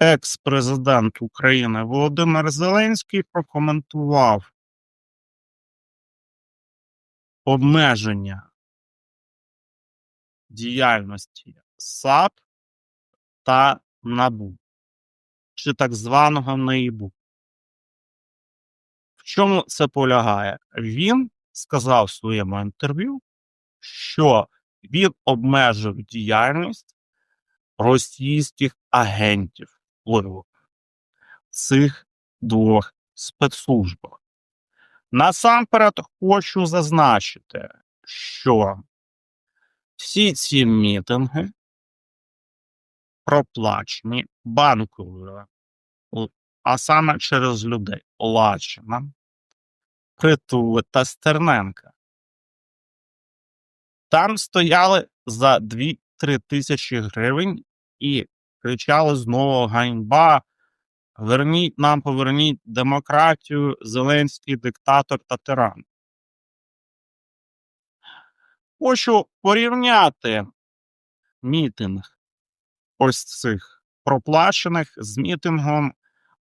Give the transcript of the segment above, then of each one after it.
екс-президент України Володимир Зеленський прокоментував обмеження діяльності САП та НАБУ чи так званого НАІБУ. В чому це полягає? Він сказав в своєму інтерв'ю, що він обмежив діяльність російських агентів впливу цих двох спецслужбах. Насамперед хочу зазначити, що всі ці мітинги проплачені банковою, а саме через людей Лачина, Притули та Стерненка. Там стояли за 2-3 тисячі гривень і кричали знову ганьба. Верніть нам, поверніть демократію, Зеленський диктатор та тиран. Хочу порівняти мітинг ось цих проплачених з мітингом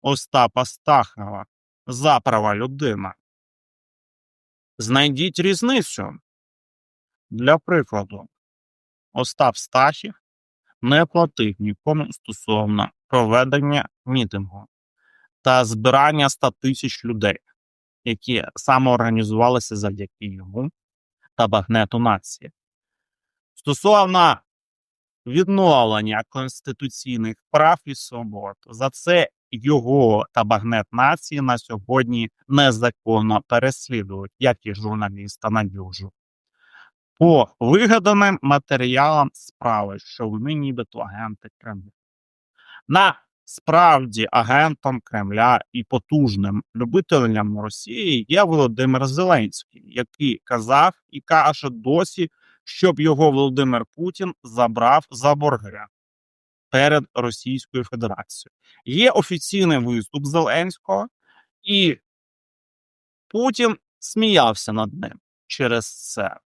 Остапа Стахова за права людина. Знайдіть різницю. Для прикладу, Остап Стахів не платив нікому стосовно проведення мітингу та збирання 100 тисяч людей, які самоорганізувалися завдяки йому та багнету нації. Стосовно відновлення конституційних прав і свобод, за це його та багнет нації на сьогодні незаконно переслідують, як і журналіста Надюжу. По вигаданим матеріалам справи, що вони нібито агенти Кремля. На справді агентом Кремля і потужним любителем Росії є Володимир Зеленський, який казав і каже досі, щоб його Володимир Путін забрав за бургеря перед Російською Федерацією. Є офіційний виступ Зеленського, і Путін сміявся над ним через це.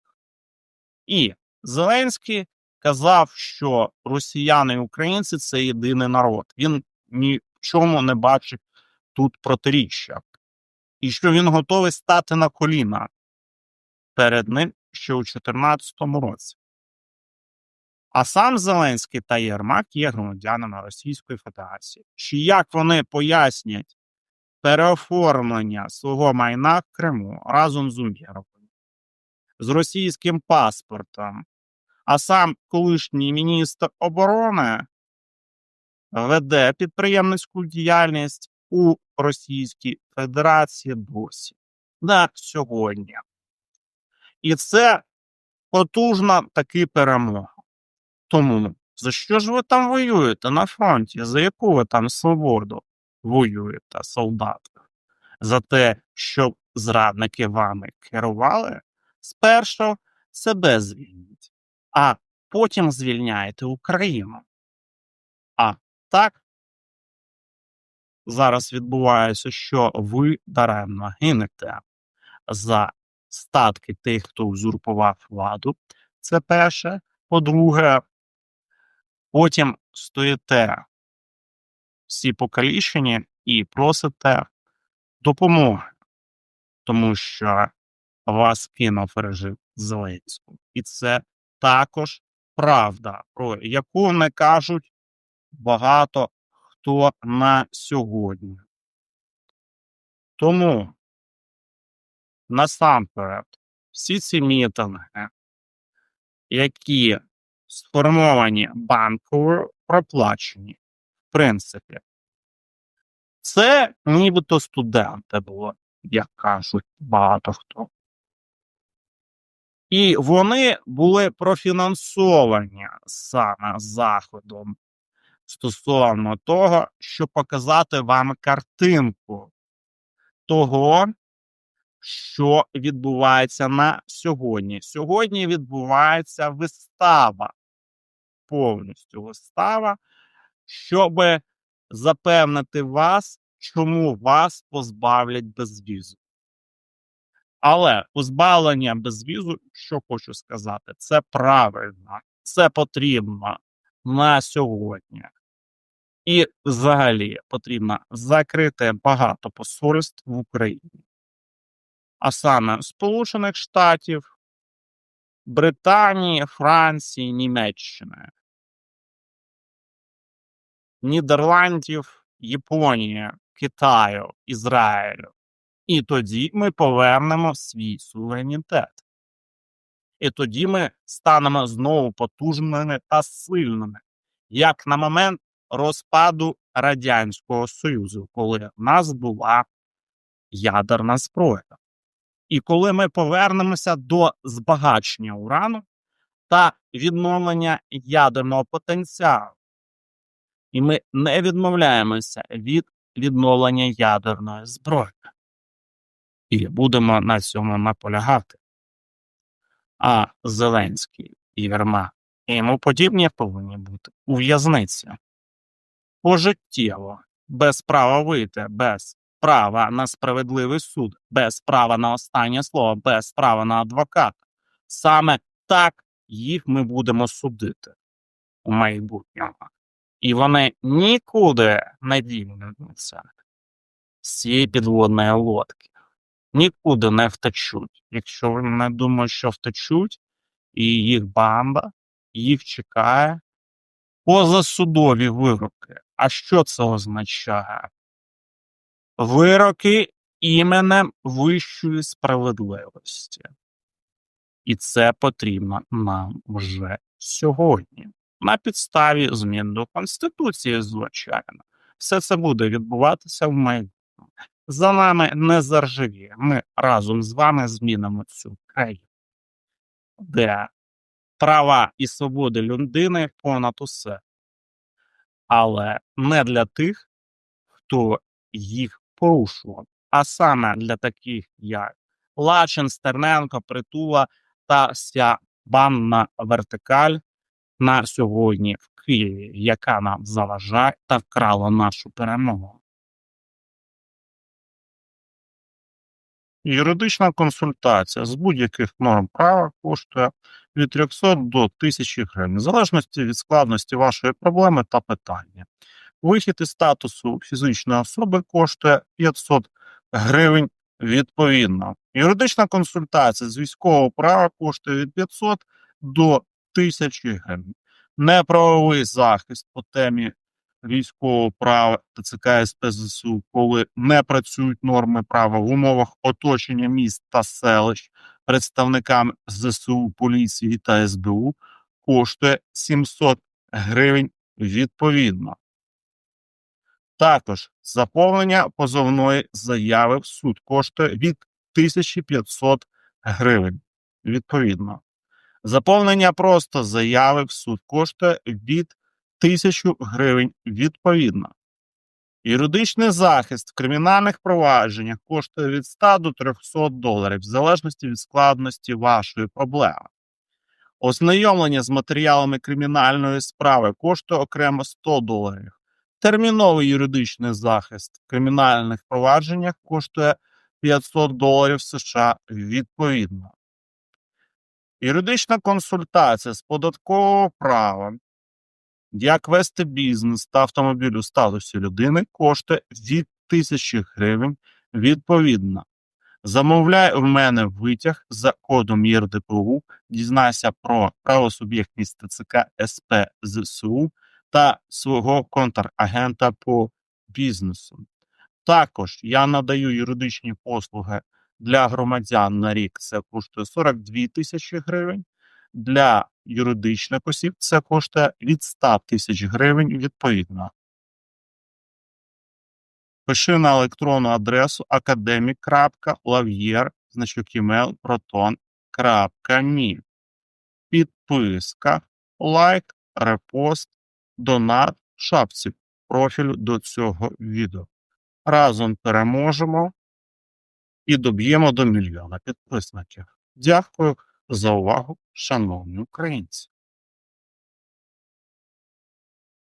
І Зеленський казав, що росіяни і українці це єдиний народ. Він ні в чому не бачить тут протиріччя, і що він готовий стати на коліна перед ним ще у 2014 році. А сам Зеленський та Єрмак є громадянами Російської Федерації. Чи як вони пояснять переоформлення свого майна в Криму разом з Умєровим, з російським паспортом, а сам колишній міністр оборони веде підприємницьку діяльність у Російській Федерації досі на сьогодні. І це потужна таки перемога. Тому за що ж ви там воюєте на фронті? За яку ви там свободу воюєте, солдати? За те, щоб зрадники вами керували? Спершу себе звільніть, а потім звільняєте Україну. А так зараз відбувається, що ви даремно гинете за статки тих, хто узурпував владу. Це перше. По-друге, потім стоїте всі покалічені і просите допомоги, тому що вас кинув режим Зеленського. І це також правда, про яку не кажуть багато хто на сьогодні. Тому насамперед всі ці мітинги, які сформовані банковою, проплачені, в принципі, це нібито студенти було, як кажуть багато хто. І вони були профінансовані саме заходом стосовно того, щоб показати вам картинку того, що відбувається на сьогодні. Сьогодні відбувається вистава, повністю вистава, щоб запевнити вас, чому вас позбавлять безвізу. Але позбавлення безвізу, що хочу сказати, це правильно, це потрібно на сьогодні. І взагалі потрібно закрити багато посольств в Україні. А саме Сполучених Штатів, Британії, Франції, Німеччини, Нідерландів, Японії, Китаю, Ізраїлю. І тоді ми повернемо свій суверенітет. І тоді ми станемо знову потужними та сильними, як на момент розпаду Радянського Союзу, коли в нас була ядерна зброя. І коли ми повернемося до збагачення урану та відновлення ядерного потенціалу, і ми не відмовляємося від відновлення ядерної зброї. І будемо на цьому наполягати. А Зеленський і Єрма і йому подібні повинні бути у в'язниці. Пожиттєво, без права вийти, без права на справедливий суд, без права на останнє слово, без права на адвоката. Саме так їх ми будемо судити у майбутньому. І вони нікуди не дінуться з цієї підводної лодки. Нікуди не втечуть. Якщо вони думають, що втечуть, і їх банда їх чекає позасудові вироки. А що це означає? Вироки іменем вищої справедливості. І це потрібно нам вже сьогодні. На підставі змін до Конституції, звичайно. Все це буде відбуватися в майбутньому. За нами не заржавіє. Ми разом з вами змінимо цю країну, де права і свободи людини понад усе. Але не для тих, хто їх порушував, а саме для таких, як Лачин, Стерненко, Притула та вся банна вертикаль на сьогодні в Києві, яка нам заважає та вкрала нашу перемогу. Юридична консультація з будь-яких норм права коштує від 300 до 1000 гривень, в залежності від складності вашої проблеми та питання. Вихід із статусу фізичної особи коштує 500 гривень відповідно. Юридична консультація з військового права коштує від 500 до 1000 гривень. Неправовий захист по темі військового права ТЦК СП ЗСУ, коли не працюють норми права в умовах оточення міст та селищ представниками ЗСУ, поліції та СБУ, коштує 700 гривень відповідно. Також заповнення позовної заяви в суд коштує від 1500 гривень відповідно. Заповнення просто заяви в суд коштує від 1000 гривень відповідно. Юридичний захист в кримінальних провадженнях коштує від 100 до 300 доларів, в залежності від складності вашої проблеми. Ознайомлення з матеріалами кримінальної справи коштує окремо 100 доларів. Терміновий юридичний захист в кримінальних провадженнях коштує 500 доларів США відповідно. Юридична консультація з податкового права, як вести бізнес та автомобіль у статусі людини коштує від 1000 гривень відповідно. Замовляй у мене витяг за кодом ЄРДПУ, дізнайся про правосуб'єктність ТЦК СП ЗСУ та свого контрагента по бізнесу. Також я надаю юридичні послуги для громадян на рік це коштує 42 тисячі гривень. Для юридичних осіб це коштує від 100 тисяч гривень відповідно. Пиши на електронну адресу email, proton.me. Підписка, лайк, репост, донат, шапці профілю до цього відео. Разом переможемо і доб'ємо до мільйона підписників. Дякую за увагу, шановні українці.